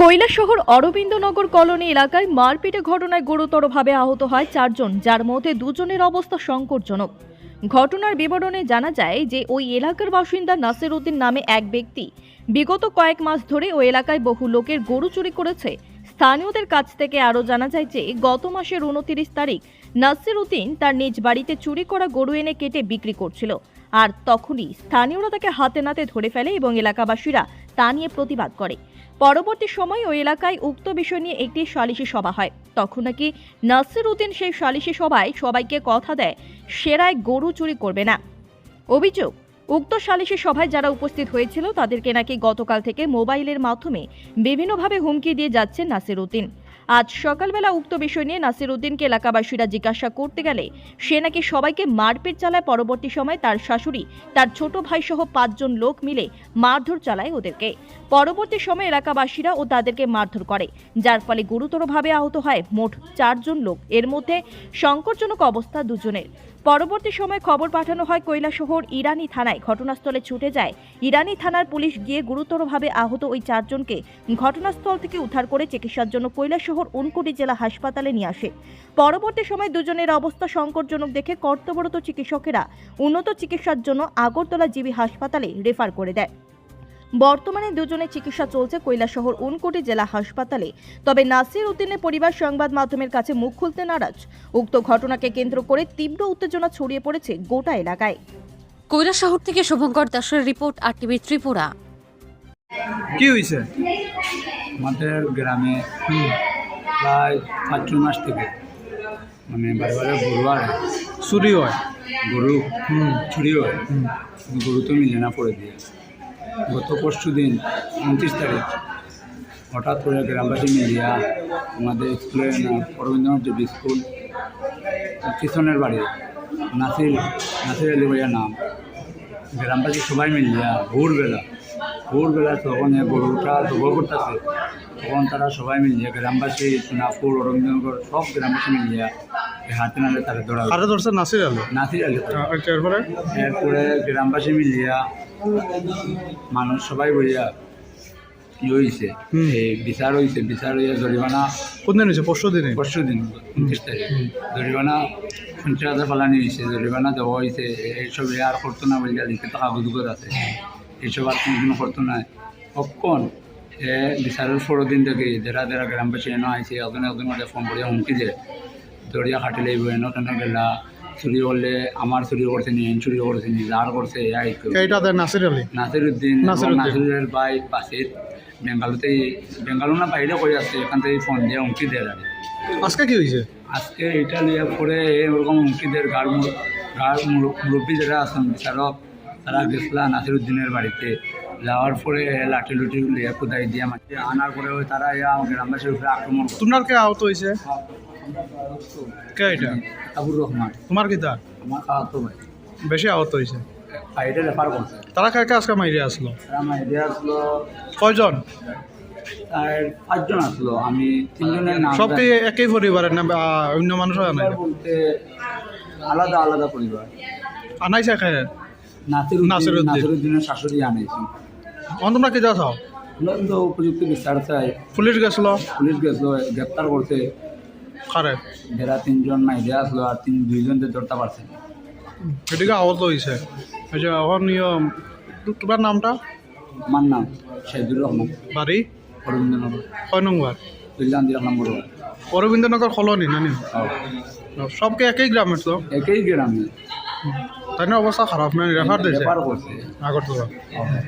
Kailashahar Arabindanagar colony এলাকায় মারপিটে ঘটনায় গুরুতরভাবে আহত হয় চারজন, যার মধ্যে দুজনের অবস্থা সংকটজনক। ঘটনার বিবরণে জানা যায় যে, ওই এলাকার বাসিন্দা নাসির উদ্দিন নামে এক ব্যক্তি। বিগত কয়েক মাস ধরে ওই এলাকায় বহু লোকের গরু চুরি করেছে। স্থানীয়দের কাছ থেকে আরও জানা যায় যে, গত মাসের উনতিরিশ তারিখ নাসির উদ্দিন তার নিজ বাড়িতে চুরি করা গরু এনে কেটে বিক্রি করছিল। আর তখনই স্থানীয়রা তাকে হাতে নাতে ধরে ফেলে এবং এলাকাবাসীরা তা নিয়ে প্রতিবাদ করে। পরবর্তী সময় ওই এলাকায় উক্ত বিষয় নিয়ে একটি সালিশি সভা হয়। তখন নাকি নাসির উদ্দিন সেই সালিশি সভায় সবাইকে কথা দেয় সেরায় গরু চুরি করবে না। অভিযোগ উক্ত সালিশি সভায় যারা উপস্থিত হয়েছিল, তাদেরকে নাকি গতকাল থেকে মোবাইলের মাধ্যমে বিভিন্নভাবে হুমকি দিয়ে যাচ্ছে নাসির উদ্দিন। আজ সকালবেলা উক্ত বিষয় নিয়ে নাসির উদ্দিনকে এলাকাবাসীরা জিজ্ঞাসা করতে গেলে সে নাকি সবাইকে মারপিট চালায়। পরবর্তী সময় তার শাশুড়ি, তার ছোট ভাই সহ পাঁচজন লোক মিলে মারধর চালায় ওদেরকে। পরবর্তী সময় এলাকাবাসীরা ও তাদেরকে মারধর করে, যার ফলে গুরুতরভাবে আহত হয় মোট চারজন লোক। এর মধ্যে সংকটজনক অবস্থা দুজনের। পরবর্তী সময় খবর পাঠানো হয় কৈলাসহর ইরানি থানায়। ঘটনাস্থলে ছুটে যায়। ইরানি থানার পুলিশ গিয়ে গুরুতরভাবে আহত ওই চারজনকে ঘটনাস্থল থেকে উদ্ধার করে চিকিৎসার জন্য কৈলাসহর উনকুটি জেলা হাসপাতালে নিয়ে আসে। পরবর্তী সময় দুজনের অবস্থা সংকটজনক দেখে কর্তব্যরত চিকিৎসকেরা উন্নত চিকিৎসার জন্য আগরতলা জিবি হাসপাতালে রেফার করে দেয়। বর্তমানে দুজনের চিকিৎসা চলছে কৈলাসহর উনকোটি জেলা হাসপাতালে। তবে নাসির উদ্দিনের পরিবার সংবাদ মাধ্যমের কাছে মুখ খুলতে নারাজ। উক্ত ঘটনাকে কেন্দ্র করে তীব্র উত্তেজনা ছড়িয়ে পড়েছে গোটা এলাকায়। কৈলাস শহর থেকে শুভঙ্কর দাসের রিপোর্ট আর টিভি ত্রিপুরা। কি হয়েছে? আমাদের গ্রামে প্রায় পাঁচ মাস থেকে মানে বারে বারে গরু আর চুরি হয়? গরু চুরি হয়। গরু তো মিলে না পড়ে দিয়ে। গত পরশু দিন উনত্রিশ তারিখ হঠাৎ করে গ্রামবাসী মিলিয়া আমাদের স্কুলের নাম অরবিন্দ্রনাথ দেবী স্কুল কিষণের বাড়ি নাসির নাসির আলী ভাইয়ার নাম গ্রামবাসী সবাই মিলিয়া ভোরবেলা ভোরবেলা তখন গরুটা জবর করতেছে তখন তারা সবাই মিলিয়ে গ্রামবাসী সোনাপুর অরবিন্দনগর সব গ্রামবাসী মিলিয়া হাতে নালে তারা কারে ধরছে নাসির আলু? নাসির আলী। এরপরে এরপরে গ্রামবাসী মিলিয়া মানুষ সবাই বলিয়া ই হয়েছে। এই বিচার হয়েছে বিচার হইয়া জরিমানা কোন দিন হয়েছে পরশু দিনে? পরশু দিন উনত্রিশ তারিখ জরিমানা পঞ্চাশ হাজার ফালানি হয়েছে জরিমানা দেওয়া হয়েছে এইসব আর করতো না বলিয়া লিখে তো কাগজ আছে। এইসব আর কোনোদিনও করতো না কখন এ বিচারের পরের দিন থেকে যারা যারা গ্রামবাসী এনে আইছে একজন একজন ফোন করিয়া হুমকি দেয়। দরিয়া খাটিলে এনে কেন গেলা চুরি করলে আমার চুরি করছে নি এন চুরি করছে নি যার করছে এই তো এইটা দেয় নাসির আলী। নাসিরুদ্দিন। নাসিরুদ্দিনের ভাই বাসির বেঙ্গালুতেই বেঙ্গালু না বাইরে করে আসছে এখান থেকে ফোন দিয়ে হুমকি দেয় আর আজকে কি হয়েছে? আজকে এটা নিয়ে পরে ওরকম হুমকিদের গাড় গাড় মুরব্বী যারা আছেন বিচারক তারা গেছিলা নাসিরুদ্দিনের বাড়িতে। যাওয়ার পরে লাঠি লুটি লিয়ে কোদাই দিয়ে মাটি আনার পরে তারা গ্রামবাসীর উপরে আক্রমণ তোমার কে আহত হয়েছে? কে এটা? আবুর রহমান। তোমার আমার খাওয়া তো ভাই। বেশি আহত হয়েছে? বাইরে রেফার করছে। তারা কাকে আজকে মাইরে আসলো? আসলো কয়জন? আর পাঁচজন আসলো। আমি তিনজনের নাম সব একই পরিবারের না অন্য মানুষ বলতে আলাদা আলাদা পরিবার। আনাইছে কে নাসিরুদ্দিন নাসিরুদ্দিন। নাসিরুদ্দিনের শাশুড়ি আনাইছি অন তোমরা কি যাও? উপযুক্ত বিচার চাই। পুলিশ গেছিল? পুলিশ গেছিল গ্রেপ্তার করছে। কারে যারা তিনজন মাইরে আসলো আর তিন দুইজন যে ধরতে পারছে। এদিকে আহত হয়েছে এই এখন ইয়ে, তোমার নামটা? আমার নাম শাহিদুর রহমান। বাড়ি? অরবিন্দ্রনগর কয় নম্বর? বুঝলাম নম্বর অরবিন্দনগর কলোনি নানি হ্যাঁ। সবকে একই গ্রামের তো? একই গ্রামে। তাই অবস্থা খারাপ না? রেফার দিয়েছে? আগরতলা। হ্যাঁ।